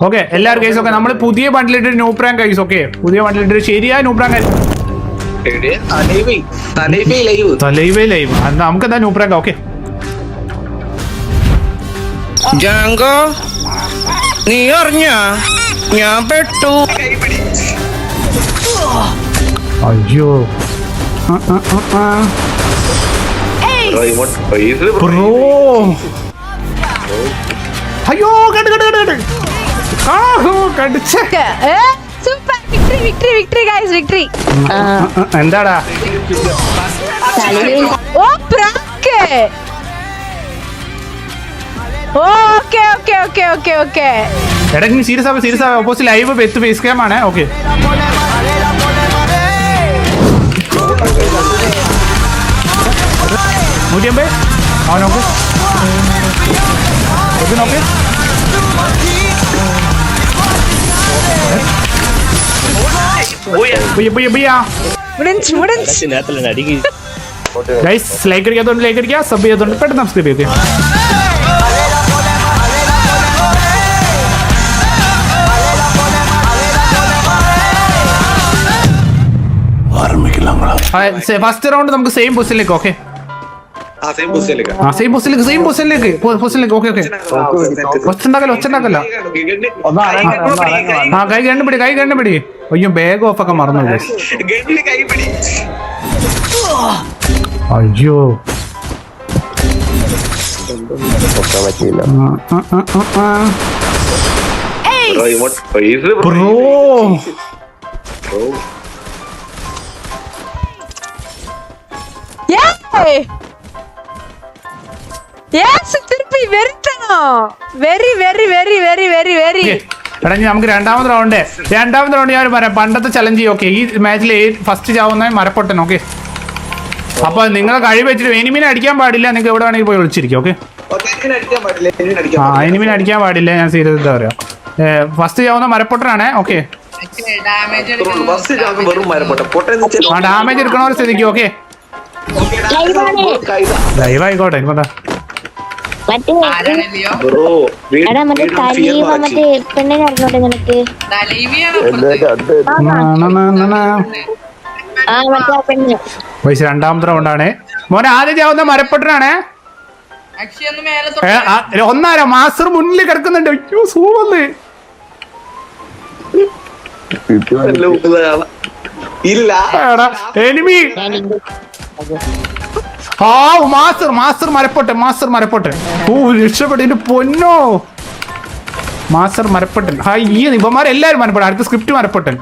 Okay എല്ലാവരും case okay നമ്മൾ പുതിയ ബണ്ടിലിട്ട് ന്യൂപ്രാങ്ക് കൈസ് ഓക്കെ പുതിയ ബണ്ടിലിട്ട് ശരിയായ ന്യൂപ്രാങ്ക് തലൈവി തലൈവി ലൈവ് നമുക്ക് എന്താ ന്യൂപ്രാങ്ക് ഓക്കെ ജാങ്കോ നീ അറിഞ്ഞ? ഞാൻ പെട്ടു. അയ്യോ. ബ്രോ. അയ്യോ കണ്ട് കണ്ട് കണ്ട് കണ്ട്. Super. Victory victory victory guys victory എന്താടാ? ഓ prank okay okay okay okay okay. എടാ നീ സീരിയസ് ആവുക സീരിയസ് ആവുക opposite live with face cam ആണ്. ഓക്കെ നൂറ്റി അമ്പത് അവൻ നോക്ക്. ഇത് നോക്ക് പുയ്യ, പുയ്യ, പുയ്യ. മുടിഞ്ച് മുടിഞ്ച് Guys, like അടിക്കാത്തോണ്ട് ലൈക്ക് അടിക്കുക സബ് ചെയ്യാത്തോണ്ട് പെട്ടെന്ന് സബ്സ്ക്രൈബ് ചെയ്യുക ഫസ്റ്റ് റൗണ്ട് നമുക്ക് സെയിം പൊസിഷനിലേക്ക് ഓക്കെ ആ സെയിം പൊസിഷനിലേക്ക് ആ സെയിം പൊസിഷനിലേക്ക് പൊസിഷനിലേക്ക് ഓക്കെ ഓക്കെ ഒച്ചുണ്ടാക്കല്ലോ ഒച്ചുണ്ടാക്കല്ലോ ആ കൈ കണ്ടുപിടി കൈ കണ്ടുപിടി. അയ്യോ ബാഗ് ഓഫ് ഒക്കെ മറന്നു guys. കൈ പിടി. അയ്യോ. പൈസ ബ്രോ യെസ് திருப்பி வெறுத்தணும் very very very very very very Okay. എടാ ഇനി നമുക്ക് രണ്ടാമത് റൗണ്ട് രണ്ടാമത് റൗണ്ട് ഞാൻ പറയാം പണ്ടത്തെ ചലഞ്ച് ഓക്കെ ഈ മാച്ചിൽ ഫസ്റ്റ് ചാവുന്ന മരപ്പൊട്ടൻ ഓക്കെ അപ്പൊ നിങ്ങൾ കഴിവ് വെച്ചിട്ട് എനിമിനെ അടിക്കാൻ പാടില്ല നിങ്ങൾക്ക് എവിടെ വേണമെങ്കിൽ പോയി വിളിച്ചിരിക്കും ഓക്കെ എങ്ങനെ അടിക്കാൻ പാടില്ല എങ്ങനെ അടിക്കാൻ ആ പാടില്ല എനിമിനെ അടിക്കാൻ പാടില്ല ഞാൻ സീരിയസ് എന്താ പറയാ ഫസ്റ്റ് ചാവുന്ന മരപ്പൊട്ടനാണ് ഓക്കെ ഫസ്റ്റ് ചാൻസ് വെറും മരപ്പെട്ട പൊട്ടൻ ആ ഡാമേജ് എടുക്കണ ഒരു സ്ഥിതിക്ക് ഓക്കെ ലൈവ് ആയിക്കോട്ടെ ഇനിപ്പെന്താ മറ്റേ പെണ്ണിനെ അറിഞ്ഞോട്ടെ നിനക്ക്. ആ മറ്റേ പെണ്ണ്. പൈസ രണ്ടാമത്തെ റൗണ്ടാണ്. മോനെ ആദ്യം ചാവുന്ന മരപ്പൊട്ടനാണ്. ഒന്നാര? മാസ്റ്റർ മുന്നിൽ കിടക്കുന്നുണ്ട്. അയ്യോ സൂവന്ന് ഇല്ല. എടാ എനിമി. ആ മാസ്റ്റർ മാസ്റ്റർ മരപ്പൊട്ടൻ മാസ്റ്റർ മരപ്പൊട്ടൻ ഓ രക്ഷപ്പെട്ടു എന്റെ പൊന്നോ. മാസ്റ്റർ മരപ്പൊട്ടൻ. ഹാ ഈ ഇവന്മാരെല്ലാരും മരപ്പൊട്ടൻ. അടുത്ത സ്ക്രിപ്റ്റ് മരപ്പൊട്ടൻ.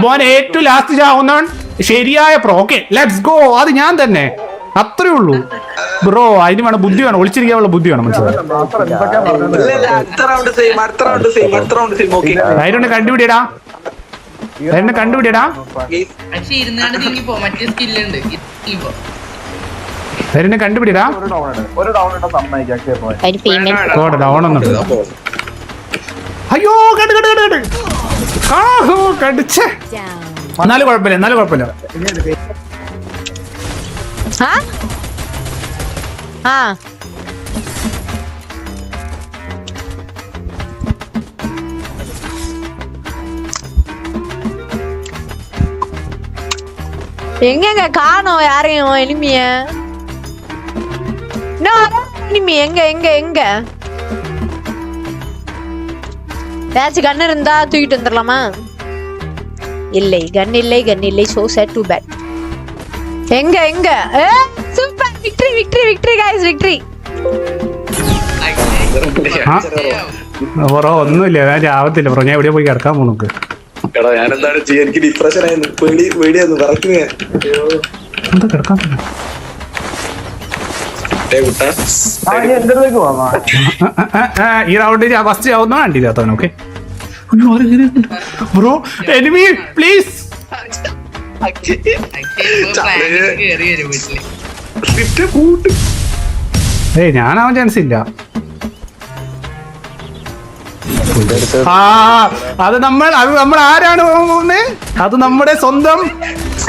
മോൻ ഏറ്റവും ലാസ്റ്റ് ചാവുന്നവൻ ശരിയായ പ്രോ ഓക്കെ ലെറ്റ്സ് ഗോ അത് ഞാൻ തന്നെ. അത്രേ ഉള്ളൂ. ബ്രോ അതിന് വേണം ബുദ്ധി വേണം. ഒളിച്ചിരിക്കാനുള്ള ബുദ്ധി വേണം മനസ്സിലായി? അടുത്ത റൗണ്ട് സെയിം അടുത്ത റൗണ്ട് സെയിം അടുത്ത റൗണ്ട് സെയിം ഓക്കെ അതിനെ കണ്ടുപിടിയടാ. അതിനെ കണ്ടുപിടിയടാ. അതിനെ കണ്ടുപിടിയടാ ഡൗൺ ഒന്നുണ്ട് അയ്യോ കണ്ട് കണ്ട് കണ്ട് കണ്ട്. ആഹോ കടിച്ചേ എന്നാലും കുഴപ്പമില്ല എന്നാലും കുഴപ്പമില്ല. ஆ? ஆ. எங்கெங்க காணோம் யாரையும் எனிமிய இனிமி எங்க எங்க எங்க? ஏதாச்சும் கண்ணு இருந்தா தூக்கிட்டு வந்துடலாமா இல்லை கன் இல்லை கன் இல்லை சோ சேட் டு பேட் எங்க எங்க super victory victory victory guys victory ആ ബ്രോ ഒന്നുമില്ല ഞാൻ ചാവത്തില്ല ബ്രോ ഞാൻ എവിടെ പോയി കിടക്കാൻ പോണു നമുക്ക് എടാ ഞാൻ എന്താണ് ചെയ്യാ എനിക്ക് ഡിപ്രഷൻ ആയിരുന്നു പേടി പേടിയായിരുന്നു പറക്കുന്നു ഞാൻ എന്താ കിടക്കാൻ പറ്റില്ല? ഏ കുട്ടാ ആ, ആ, ആ, ഈ റൗണ്ട് ഫസ്റ്റ് ആവുന്ന കണ്ടില്ല തോന്നുന്നു okay bro enemy please planning കേറി വരും വീട്ടിൽ. സ്ക്രിപ്റ്റ് കൂട്ട്. ഏയ് ഞാനാവാൻ ചാൻസ് ഇല്ല. ആ അത് നമ്മൾ അത് നമ്മൾ ആരാണ് പോകുന്നത് അത് നമ്മുടെ സ്വന്തം.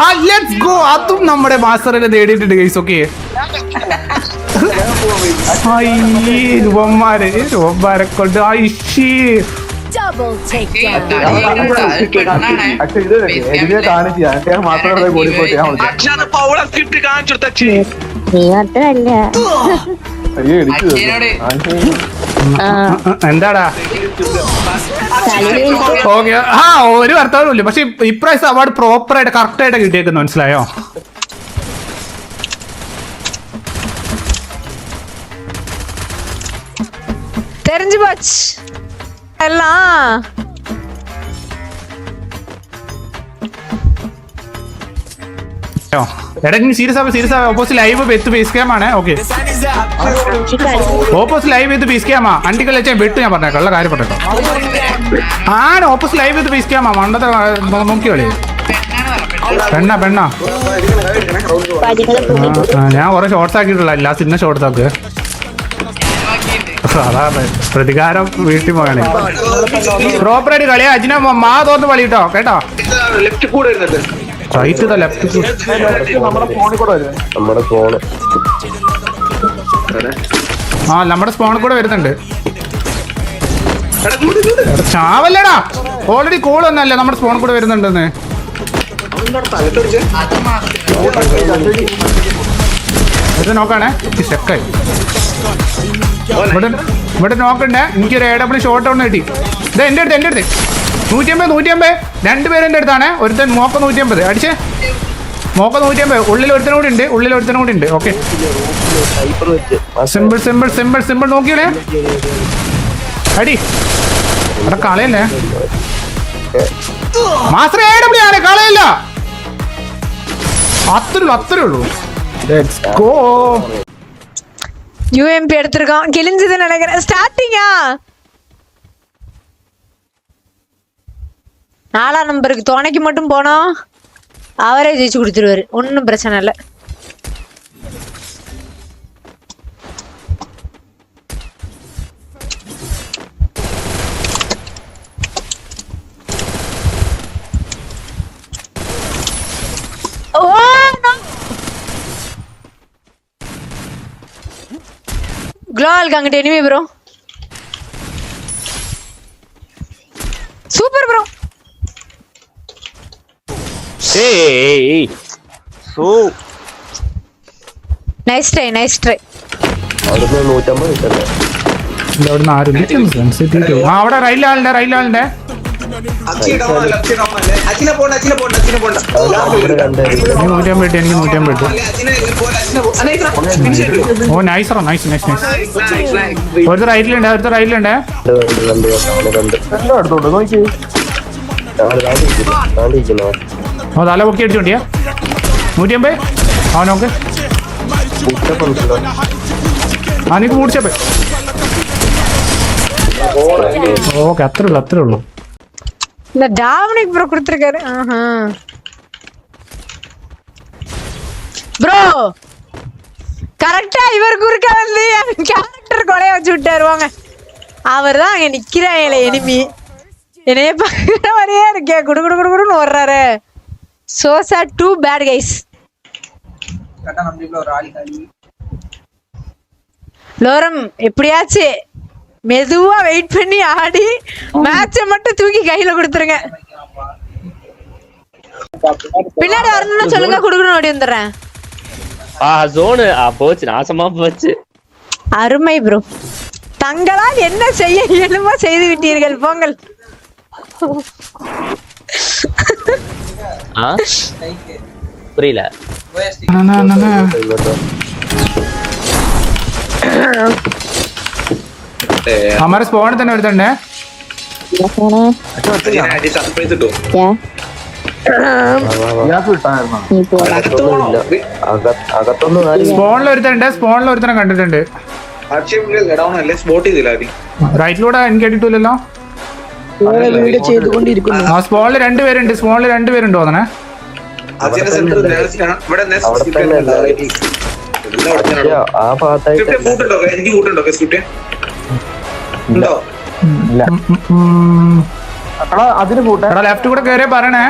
ആ ലെറ്റ്സ് ഗോ അതും നമ്മുടെ മാസ്റ്ററിനെ നേടിയിട്ടുണ്ട് ഗൈസ് ഓക്കെ രൂപന്മാരെ രൂപന്മാരെ കൊണ്ട് ആ അച്ഛൻ പൗള എന്താടാ? ആ ഒരു വർത്തവും ഇല്ല പക്ഷെ ഇപ്രാവശ്യം അവാർഡ് പ്രോപ്പർ ആയിട്ട് കറക്റ്റ് ആയിട്ട് കിട്ടിയേക്കുന്നു മനസ്സിലായോ? തെരഞ്ഞു പോച്ച്. എല്ലാ ഓപ്പോസ് ലൈവ് ഓപ്പോസ് ലൈവ് ക്യാമാ ഞാൻ കൊറേ കാര്യം ഓപ്പോസ് ലൈവ് ക്യാമാ നോക്കി ഞാൻ ഷോർട്സ് ആക്കിയിട്ടുള്ള എല്ലാ സിനിമ ഷോർട്സ് ആക്കുക അതാണ് പ്രതികാരം വീട്ടിൽ പോകണേ പ്രോപ്പർ ആയിട്ട് കളിയാ. അജിന മാ തോർന്ന് കളി കേട്ടോ? കേട്ടോ ലെഫ്റ്റ് കൂടെ റൈറ്റ് ലെഫ്റ്റ് നമ്മുടെ ഫോണ് ആ നമ്മുടെ സ്പോണിൽ കൂടെ വരുന്നുണ്ട്. ചാവല്ലടാ. ഓൾറെഡി കോൾ വന്നല്ലേ നമ്മുടെ സ്പോണിൽ കൂടെ വരുന്നുണ്ടെന്ന്. നോക്കാണേ. ചെക്കായി ഇവിടെ ഇവിടെ നോക്കണ്ടേ. എനിക്ക് ഒരു ഡബ്ല്യൂ ഷോർട്ട് ഒന്ന് കിട്ടി. ഇത് എന്റെ അടുത്ത് എന്റെ അടുത്ത്. നൂറ്റിയമ്പത് നൂറ്റിയമ്പത്. രണ്ടുപേരും എന്റെ അടുത്താണ്. ഒരുത്തൻ മോക്ക നൂറ്റിയമ്പത്. അടിച്ചേ. മോക്ക നൂറ്റിയമ്പത്. ഉള്ളിൽ ഒരുത്തനും കൂടി ഉണ്ട്. ഉള്ളിൽ ഒരുത്തനും കൂടി ഉണ്ട്. Okay. Simple simple simple simple നോക്കിയേ അടി. അവിടെ കളയല്ലേ? മാസ്റ്റർ എ ഡബ്ല്യൂ ആണ്. കളയല്ല. അത്രേ ഉള്ളൂ അത്രേ ഉള്ളൂ ലെറ്റ്സ് ഗോ யூஎம்பி எடுத்திருக்கோம் கிழிஞ்சது நினைக்கிறேன். ஸ்டார்டிங்கா நாலாம் நம்பருக்கு துணைக்கு மட்டும் போனோம் அவரே ஜெயிச்சு கொடுத்துருவாரு. ஒன்றும் பிரச்சனை இல்லை. குளோவாலுக்கு அங்கிட்ட எனிமே bro super bro nice try nice try ഇല്ല, അവിടുന്ന് ആരും ഇല്ല. ആ അവിടെ റൈലാളുണ്ട് റൈലാളുണ്ട് അച്ഛനെ പോണ്ട നൂറ്റമ്പത് എനിക്ക് നൂറ്റമ്പത് ഓ നൈസ് നൈസ് നൈസ് റൈറ്റിലുണ്ട് ഒരുത്ത റൈറ്റിലുണ്ട് ഓ തല പൊക്കി അടിച്ചോണ്ടിയാ നൂറ്റമ്പത് ആ നോക്ക് ആ നിനക്ക് മൂടിച്ചപ്പേ ഓക്കെ അത്രേ ഉള്ളൂ അത്രേ ഉള്ളൂ. இந்த டாமினிக் ப்ரோ கொடுத்துருக்காரு. ஆஹா. ப்ரோ கரெக்டா இவர் குறுக்க வந்து கேரக்டர் கொலைய வச்சு விட்டாரு வாங்க. அவர் தான் அங்க நிக்கிறாங்களே எனிமி. என்னைய பார்க்குற மாதிரியே இருக்கே. குடு குடு குடு குடுன்னு ஓடுறாரு. So sir too bad guys லோரம் எப்படியாச்சு? மெதுவா வெயிட் பண்ணி ஆடி மேட்சை மட்டும் தூக்கி கையில கொடுத்துருங்க. பின்னாடி வரணும்னு சொல்லுங்க குடுக்கணும் ஓடி வந்துடுறேன். ஆ ஜோனு ஆ போச்சு. நாசமா போச்சு. அருமை ப்ரோ தங்களால் என்ன செய்ய இயலுமோ செய்து விட்டீர்கள். போங்கள். ஆ? புரியல. അമ്മ സ്പോണിൽ തന്നെ എടുത്തണ്ടേ അടി സർപ്രൈസ് കിട്ടും സ്പോണിൽ ഒരുത്തനുണ്ട്. സ്പോണിൽ ഒരുത്തനെ കണ്ടിട്ടുണ്ട്. റൈറ്റിലൂടെ എനിക്ക് കേട്ടിട്ടില്ലല്ലോ? ചെയ്തുകൊണ്ടിരിക്കുന്നു. ആ സ്പോണിൽ രണ്ടുപേരുണ്ട് സ്പോണിൽ രണ്ടുപേരുണ്ട് തോന്നണേ ആ ഭാഗത്തായിട്ട് സ്ക്രിപ്റ്റ് കൂട്ടുണ്ടോ? എനിക്ക് കൂട്ടുണ്ടോ? സ്ക്രിപ്റ്റ് ഉണ്ടോ? അതിന് കൂട്ടാ. എടാ ലെഫ്റ്റ് കൂടെ കയറിയ പറയണേ.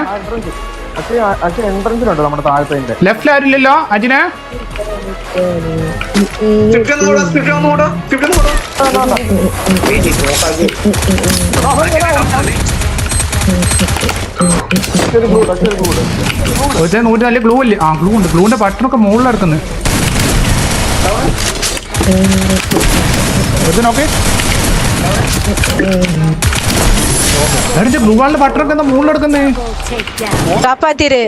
എൻട്രൻസിലുണ്ട് നമ്മുടെ താഴത്തെ ആരില്ലല്ലോ അജിനെ? നൂറ്റി നല്ല ഗ്ലൂ ഇല്ലേ? ആ ഗ്ലൂ ഉണ്ട്. ഗ്ലൂന്റെ ബട്ടണൊക്കെ മുകളിലെടുക്കുന്നത് നോക്കേ. ഗ്ലൂ വാളിന്റെ ബട്ടണൊക്കെ എന്താ മുകളിൽ കിടക്കുന്നേ காப்பாத்திரு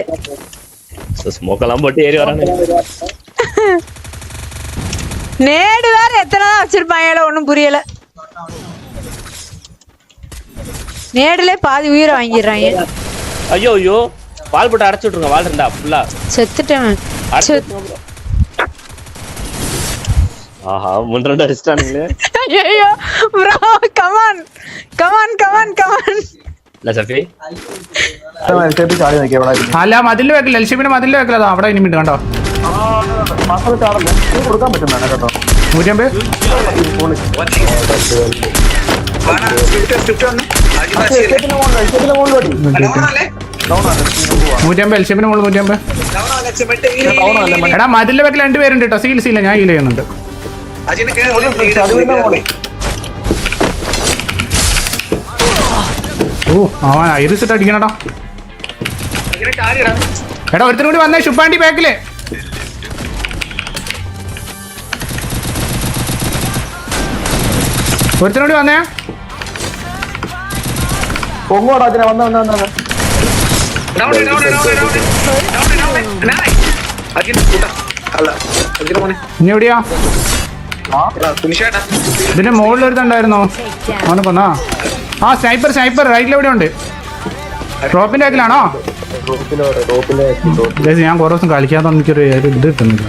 ஸ்மோக் எல்லாம் போட்டு ஏறி வரானு நேடு வேற எத்தனை தான் வச்சிருப்பாங்களோ ஒண்ணும் புரியல நேடுல பாதி உயிரை வாங்கிடுறாங்க ஐயோ ஐயோ வால் போட்டு அடைச்சு விட்டுருங்க வால் இருந்தா ஃபுல்லா செத்துட்டேன் அடைச்சு செத்- விட்டுருங்க bro. ஆஹா முன்னாடி அடிச்சிட்டானுங்களே yeah, yeah. Bro, come on. Come on, come on, come on. അല്ല മതിലിൽ വെക്കില്ല എൽഷിപ്പിന്റെ മതിലിൽ വെക്കില്ല അവിടെ ഇനി മിണ്ട് കണ്ടോ കൊടുക്കാൻ പറ്റുന്നതാണ് കേട്ടോ നൂറ്റമ്പത് നൂറ്റമ്പത് എൽഷിപ്പിന് മുകളിൽ നൂറ്റമ്പത് എടാ മതിലിൽ വെക്കില്ല രണ്ടുപേരുണ്ട് കേട്ടോ സീൽ സീല ഞാൻ ഹീൽ ചെയ്യുന്നുണ്ട് അജിനെ കേറി ഓ അവൻ ഐറിസ് ഇട്ട് അടിക്കണടാ. എടാ ഒരുത്തരും കൂടി വന്നേ ശുപ്പാണ്ടി ബാക്കിൽ. ഒരുത്തരും കൂടി വന്നേ. പൊങ്ങോടാ അതിനെ വന്ന വന്ന വന്ന. Down down down down down down അജിനെ കൂട്ടാ. അല്ല അജിനെ മോനെ. ഇനി എവിടെയാ? ഇതിന്റെ മുകളിൽ ഒരുത്തുണ്ടായിരുന്നോ അവനെ കൊന്നാ. ആ സൈപ്പർ സൈപ്പർ റൈറ്റിൽ എവിടെ ഉണ്ട്. ഡ്രോപ്പിന്റെ ബാക്കിലാണോ? ഗൈസ്, ഞാൻ കുറേ ദിവസം കളിക്കാതെ എനിക്കൊരു ഒരു ഇത് കിട്ടുന്നില്ല.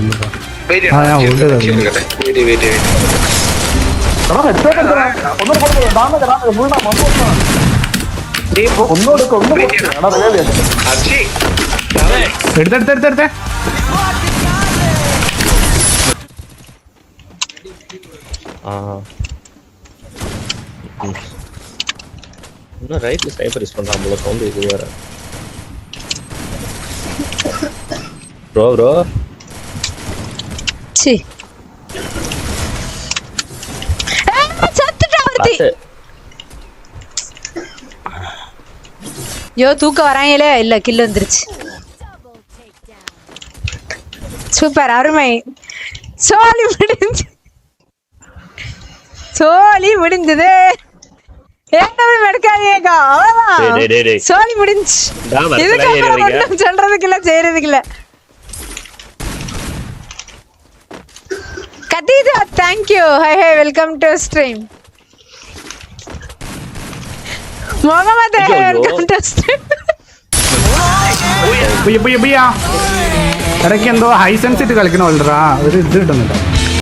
ആ, ഞാൻ ഉണ്ട് இன்னும் ரைட்ல ஸ்னைப்பர் யூஸ் பண்றான் போல சவுண்ட் இது வேற. ப்ரோ ப்ரோ சி ஐயோ தூக்க வராங்களே. இல்ல கில் வந்துருச்சு. சூப்பர் அருமை. சோலி முடிஞ்சு. சோலி முடிஞ்சது ஏன் எடுக்காதீங்கக்கா டேய், டேய், டேய், அவ்வளவுதான் டேய். சோலி முடிஞ்சு டா, மரத்துல இதுக்கப்புறம் ஏறுறீங்க. ஒண்ணும் சொல்றதுக்கு இல்ல செய்யறதுக்கு இல்ல கதீதா thank you hi hi welcome to stream Mohammed ஐயோ, ஐயோ. வெல்கம் டு ஸ்ட்ரீம் ബുയ്യ ബുയ്യ ബുയ്യ ഇടയ്ക്ക് എന്തോ ഹൈ സെൻസിറ്റ് കളിക്കണ ഓൾഡറാ ഒരു ഇത് കിട്ടുന്നില്ല